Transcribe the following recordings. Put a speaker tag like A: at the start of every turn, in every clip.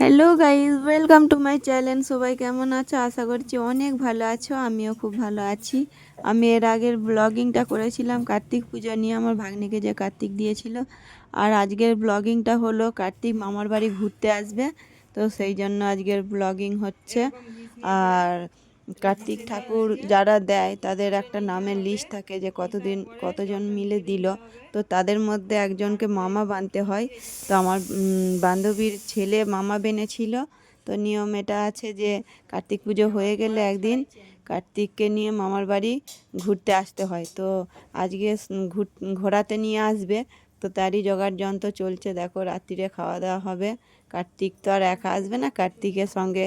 A: Welcome to my channel সবাই কেমন আছো? আশা করছি অনেক ভালো আছো। আমিও খুব ভালো আছি। আমি এর আগের ব্লগিংটা করেছিলাম, কার্তিক পূজা নিয়ে। আমার ভাগ্নিকে যে কার্তিক দিয়েছিল। আর আজকের ব্লগিংটা হলো, কার্তিক মামার বাড়ি ঘুরতে আসবে। তো সেই জন্য আজকের ব্লগিং হচ্ছে। আর কার্তিক ঠাকুর যারা দেয়, তাদের একটা নামের লিস্ট থাকে যে কতদিন, কতজন মিলে দিল। তো তাদের মধ্যে একজনকে মামা বানতে হয়। তো আমার বান্ধবীর ছেলে মামা বেনেছিল। তো নিয়ম এটা আছে যে কার্তিক পুজো হয়ে গেলে একদিন কার্তিককে নিয়ে মামার বাড়ি ঘুরতে আসতে হয়। তো আজকে ঘুর- ঘোরাতে নিয়ে আসবে। তো তারই জোগাড় যন্ত্র চলছে। দেখো, রাত্রিরে খাওয়া দাওয়া হবে। কার্তিক তো আর একা আসবে না। কার্তিকের সঙ্গে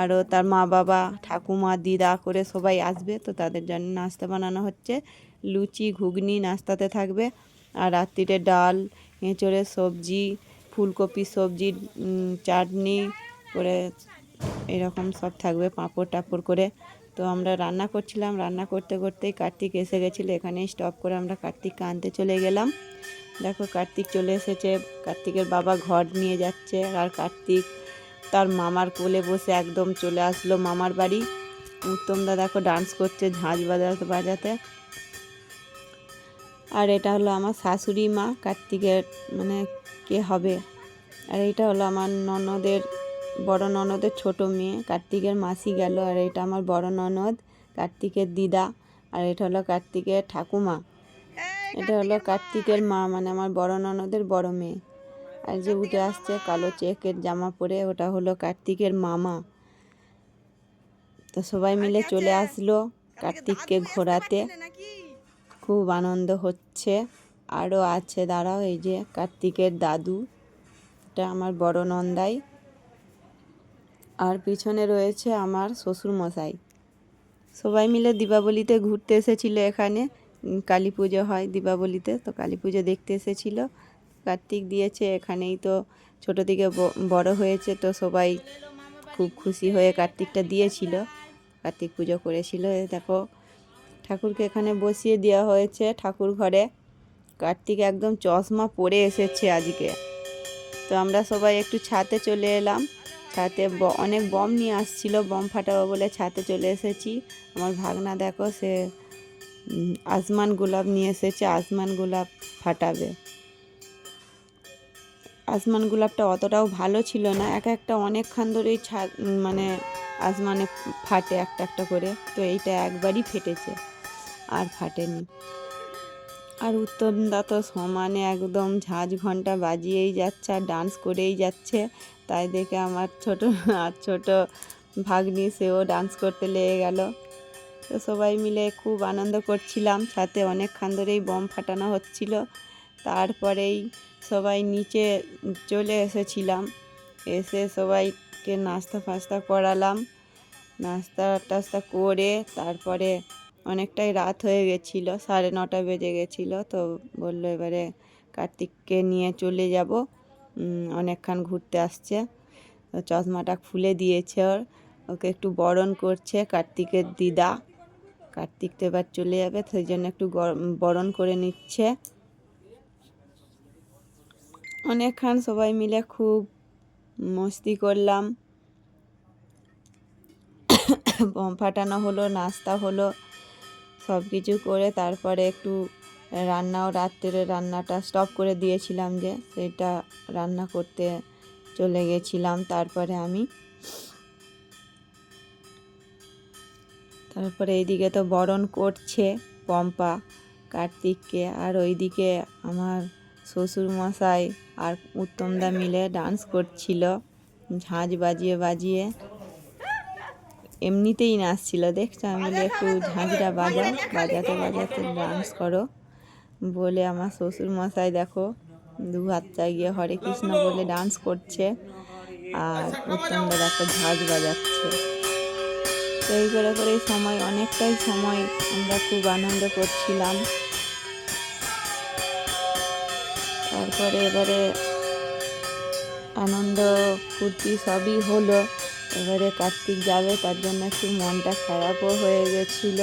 A: আরও তার মা বাবা, ঠাকুমা, দিদা করে সবাই আসবে। তো তাদের জন্য নাস্তা বানানো হচ্ছে। লুচি, ঘুগনি নাস্তাতে থাকবে। আর রাত্রিরে ডাল, এঁচড়ের সবজি, ফুলকপি সবজি চাটনি করে এরকম সব থাকবে পাঁপড় টাপড় করে। তো আমরা রান্না করছিলাম। রান্না করতে করতেই কার্তিক এসে গেছিল। এখানেই স্টপ করে আমরা কার্তিককে আনতে চলে গেলাম। দেখো কার্তিক চলে এসেছে। কার্তিকের বাবা ঘর নিয়ে যাচ্ছে আর কার্তিক তার মামার কোলে বসে একদম চলে আসলো মামার বাড়ি। উত্তমদা দেখো ডান্স করছে ঝাঁঝ বাজাতে বাজাতে। আর এটা হলো আমার শাশুড়ি মা, কার্তিকের মানে কে হবে? আর এটা হলো আমার ননদের, বড় ননদের ছোট মেয়ে, কার্তিকের মাসি গেল। আর এটা আমার বড় ননদ, কার্তিকের দিদা। আর এটা হলো কার্তিকের ঠাকুমা। এটা হলো কার্তিকের মা মানে আমার বড় ননদের বড় মেয়ে। আর যে উঠে আসছে কালো চেকের জামা পরে ওটা হলো কার্তিকের মামা। তো সবাই মিলে চলে আসলো কার্তিককে ঘোরাতে। খুব আনন্দ হচ্ছে। আরও আছে দাঁড়াও এই যে কার্তিকের দাদু। এটা আমার বড় নন্দাই। আর পিছনে রয়েছে আমার শ্বশুর মশাই সবাই মিলে দীপাবলিতে ঘুরতে এসেছিল এখানে। কালী পুজো হয় দীপাবলিতে, তো কালী পুজো দেখতে এসেছিল। কার্তিক দিয়েছে, এখানেই তো ছোট থেকে বড় হয়েছে, তো সবাই খুব খুশি হয়ে কার্তিকটা দিয়েছিল। কার্তিক পুজো করেছিল। দেখো, ঠাকুরকে এখানে বসিয়ে দেওয়া হয়েছে ঠাকুর ঘরে। কার্তিক একদম চশমা পরে এসেছে আজকে। তো আমরা সবাই একটু ছাতে চলে এলাম। ছাতে অনেক বম নিয়ে আসছিল, বম ফাটাবো বলে ছাতে চলে এসেছি। আমার ভাগনা দেখো, সে আসমান গোলাপ নিয়ে এসেছে, আসমান গোলাপ ফাটাবে। আসমান গোলাপটা অতটাও ভালো ছিল না, এক একটা অনেকক্ষণ ধরেই ছা মানে আসমানে ফাটে একটা একটা করে, তো এইটা একবারই ফেটেছে, আর ফাটেনি। আর উত্তমদা তো সমানে একদম ঝাঁঝ ঘণ্টা বাজিয়েই যাচ্ছে, আর ডান্স করেই যাচ্ছে, তাই দেখে আমার ছোট, আর ছোট ভাগ্নি সেও ডান্স করতে লেগে গেল। তো সবাই মিলে খুব আনন্দ করছিলাম। সাথে অনেকক্ষণ ধরেই বম ফাটানো হচ্ছিল। তারপরেই সবাই নিচে চলে এসেছিলাম। এসে সবাইকে নাস্তা ফাস্তা করালাম। নাস্তা টাস্তা করে তারপরে অনেকটাই রাত হয়ে গেছিল, সাড়ে নটা বেজে গেছিল। তো বলল এবারে কার্তিককে নিয়ে চলে যাব। অনেকক্ষণ ঘুরতে আসছে। তো চশমাটা খুলে দিয়েছে ওর। ওকে একটু বরণ করছে কার্তিকের দিদা। কার্তিক তো এবার চলে যাবে সেই জন্য একটু বরণ করে নিচ্ছে। অনেকক্ষণ সবাই মিলে খুব মস্তি করলাম। বম ফাটানো হলো, নাস্তা হলো সব কিছু করে তারপরে একটু রান্নাও রাত্রে রান্নাটা স্টপ করে দিয়েছিলাম যে, সেটা রান্না করতে চলে গেছিলাম, তারপরে আমি তারপরে এইদিকে তো বরণ করছে পম্পা, কার্তিককে। আর ওইদিকে আমার শ্বশুর মশাই আর উত্তমদা মিলে ডান্স করছিল ঝাঁঝ বাজিয়ে বাজিয়ে। এমনিতেই নাচছিল, দেখছ? আমি একটু ঝাঁঝটা বাজাও, বাজাতে বাজাতে ডান্স করো। বলে আমার শ্বশুর মশাই দেখো, দু হাত চাগিয়ে হরে কৃষ্ণ বলে ডান্স করছে। আর উত্তমদা দেখো ঝাঁঝ বাজাচ্ছে। তো এই করে করে সময় অনেকটাই সময় আমরা খুব আনন্দ করছিলাম। তারপরে এবারে আনন্দ ফুর্তি সবই হলো। এবারে কার্তিক যাবে তার জন্য একটু মনটা খারাপও হয়ে গেছিল।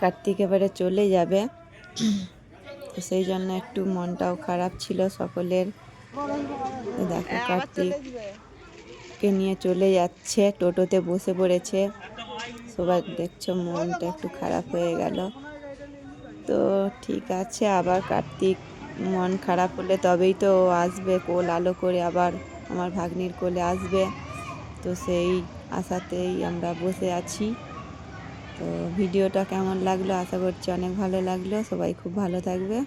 A: কার্তিক এবারে চলে যাবে। সেই জন্য একটু মনটাও খারাপ ছিল সকলের। দেখো কার্তিক কে নিয়ে চলে যাচ্ছে, টোটোতে বসে পড়েছে। সবাই দেখছ, মনটা একটু খারাপ হয়ে গেল। তো ঠিক আছে, আবার কার্তিক মন খারাপ হলে তবেই তো আসবে, কোল আলো করে আবার আমার ভাগ্নির কোলে আসবে। তো সেই আশাতেই আমরা বসে আছি। তো ভিডিওটা কেমন লাগল? আশা করছি অনেক ভালো লাগল। সবাই খুব ভালো থাকবে।